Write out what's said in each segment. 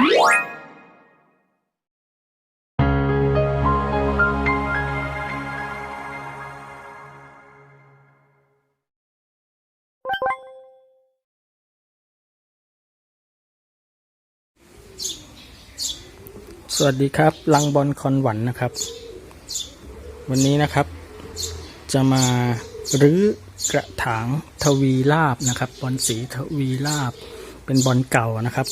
สวัสดีครับ ลังบอลคอนหวันนะครับ วันนี้นะครับ จะมารื้อกระถางทวีลาบนะครับ บอลสีทวีลาบเป็นบอลเก่านะครับ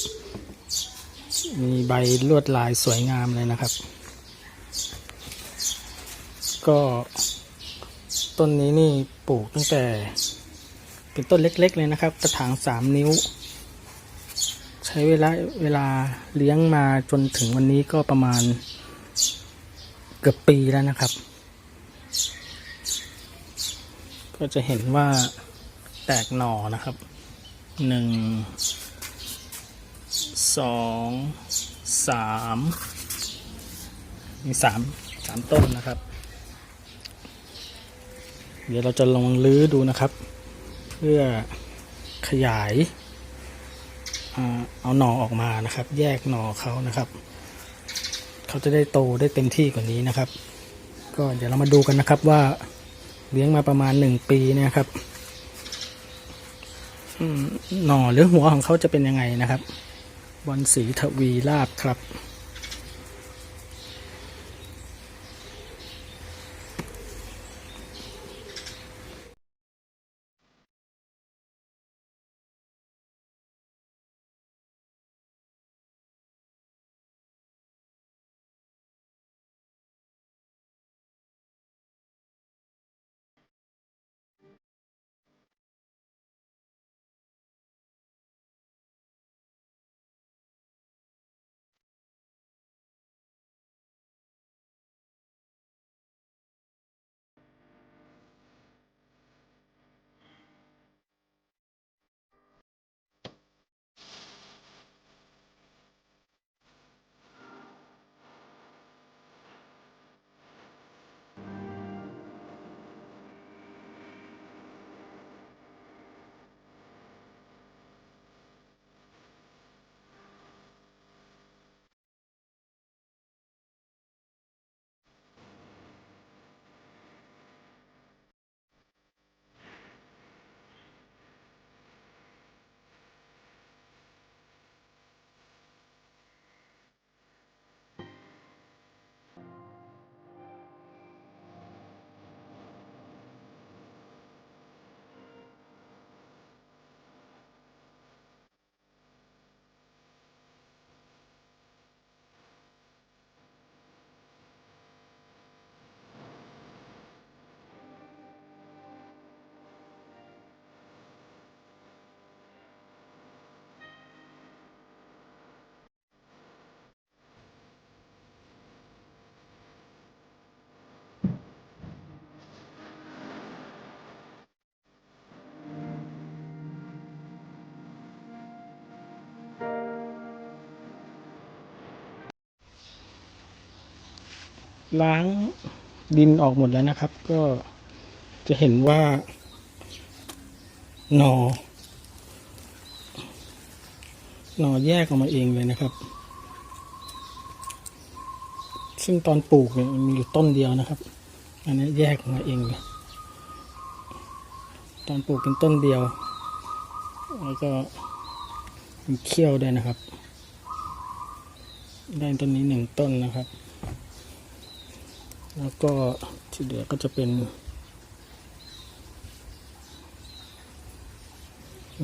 มีใบลวดลายสวยงามเลยนะครับ ก็ต้นนี้นี่ปลูกตั้งแต่เป็นต้นเล็ก ๆ เลยนะครับ กระถางสามนิ้ว ใช้เวลาเวลาเลี้ยงมาจนถึงวันนี้ก็ประมาณเกือบปีแล้วนะครับ ก็จะเห็นว่าแตกหน่อนะครับหนึ่ง สองสามมีสามสามต้นนะครับ เดี๋ยวเราจะลองลื้อดูนะครับ เพื่อขยายเอาหน่อออกมานะครับ แยกหน่อเขานะครับ เขาจะได้โตได้เต็มที่กว่านี้นะครับ ก็เดี๋ยวเรามาดูกันนะครับว่าเลี้ยงมาประมาณหนึ่งปีเนะครับหน่อหรือหัวของเขาจะเป็นยังไงนะครับ วันศรีทวีลาบครับ ล้างดินออกหมดแล้วนะครับ ก็จะเห็นว่าหนอหนอแยกออกมาเองเลยนะครับ ซึ่งตอนปลูกเนี่ยมันมีอยู่ต้นเดียวนะครับ อันนี้แยกออกมาเองเลยตอนปลูกเป็นต้นเดียว แล้วก็มีเขี้ยวด้วยนะครับ ได้ต้นนี้หนึ่งต้นนะครับ แล้วก็ที่เหลือก็จะเป็น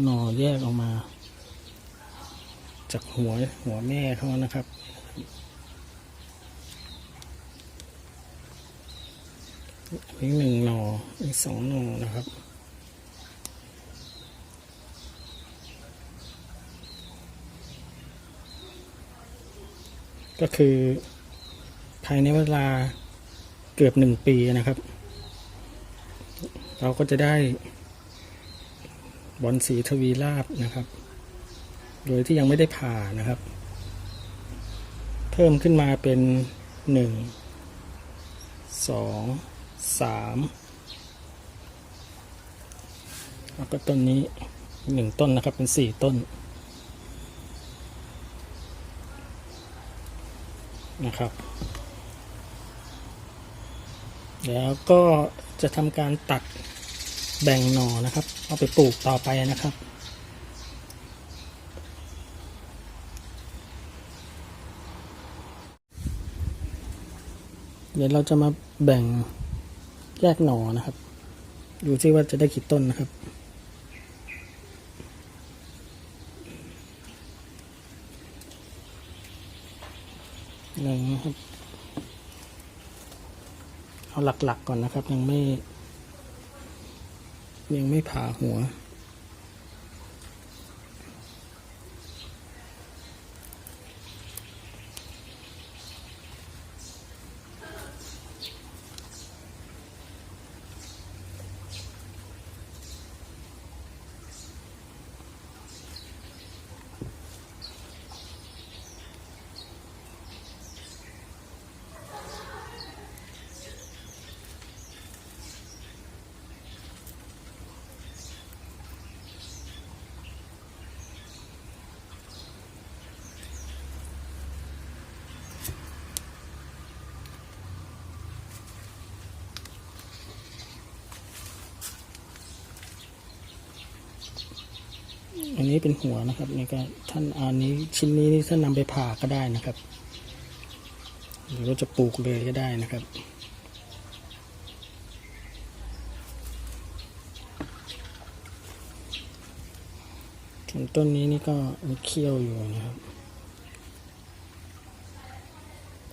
หน่อแยกออกมา จากหัวหัวแม่เขานะครับอันนี้หนึ่งหน่ออีกสองหน่อนะครับก็คือภายในเวลา เกือบหนึ่งปีนะครับ เราก็จะได้บอลสีทวีราบนะครับ โดยที่ยังไม่ได้ผ่านะครับ เพิ่มขึ้นมาเป็นหนึ่งสองสามแล้วก็ต้นนี้หนึ่งต้นนะครับเป็นสี่ต้นนะครับ แล้วก็จะทำการตัดแบ่งหน่อนะครับ เอาไปปลูกต่อไปนะครับ เดี๋ยวเราจะมาแบ่งแยกหน่อนะครับดูซิว่าจะได้กี่ต้นนะครับหนึ่งนะครับ เอาหลักๆก่อนนะครับ ยังไม่ ยังไม่ผ่าหัว นี้เป็นหัวนะครับนี่ก็ท่านอันนี้ชิ้นนี้นี่ท่านนำไปผ่าก็ได้นะครับหรือว่าจะปลูกเลยก็ได้นะครับส่วนต้นนี้นี่ก็มีเขี้ยวอยู่นะครับ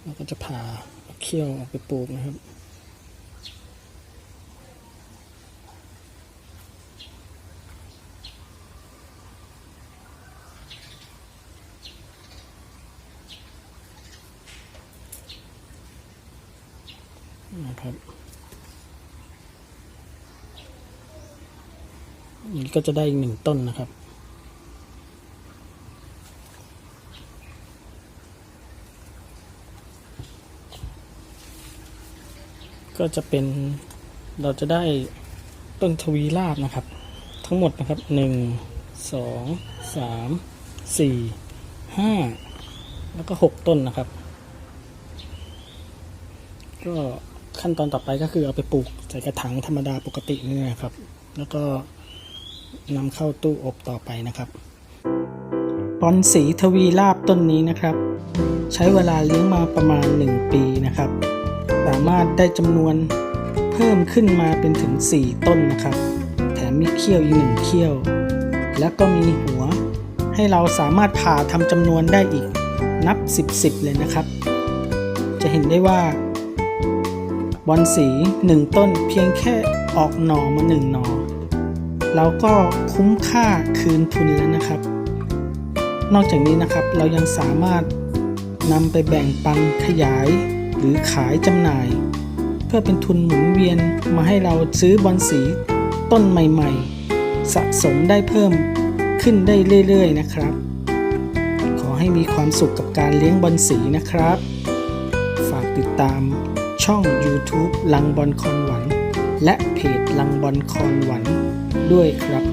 แล้วก็จะผ่าเอาเขี้ยวออกไปปลูกนะครับ นะครับนี่ก็จะได้อีกหนึ่งต้นนะครับ ก็จะเป็นเราจะได้ต้นทวีราบนะครับ ทั้งหมดนะครับหนึ่งสองสามสี่ห้าแล้วก็หกต้นนะครับ ก็ ขั้นตอนต่อไปก็คือเอาไปปลูกใส่กระถางธรรมดาปกตินี่นะครับ แล้วก็นำเข้าตู้อบต่อไปนะครับบอนสีทวีลาบต้นนี้นะครับ ใช้เวลาเลี้ยงมาประมาณ 1 ปีนะครับ สามารถได้จำนวนเพิ่มขึ้นมาเป็นถึง 4 ต้นนะครับ แถมมีเขี้ยวอีกหนึ่งเขี้ยว แล้วก็มีหัว ให้เราสามารถผ่าทำจำนวนได้อีกนับ 10 10เลยนะครับ จะเห็นได้ว่า อนสีหนึ่งต้นเพียงแค่ออกหน่อมาหนึ่งหน่อเราก็คุ้มค่าคืนทุนแล้วนะครับ นอกจากนี้นะครับเรายังสามารถนำไปแบ่งปันขยาย หรือขายจำหน่าย เพื่อเป็นทุนหมุนเวียนมาให้เราซื้อบอนสีต้นใหม่ๆ สะสมได้เพิ่มขึ้นได้เรื่อยๆนะครับ ขอให้มีความสุขกับการเลี้ยงบอนสีนะครับ ฝากติดตาม ช่อง YouTube ลังบอลคอนหวัน และเพจลังบอลคอนหวันด้วยครับ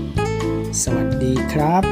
สวัสดีครับ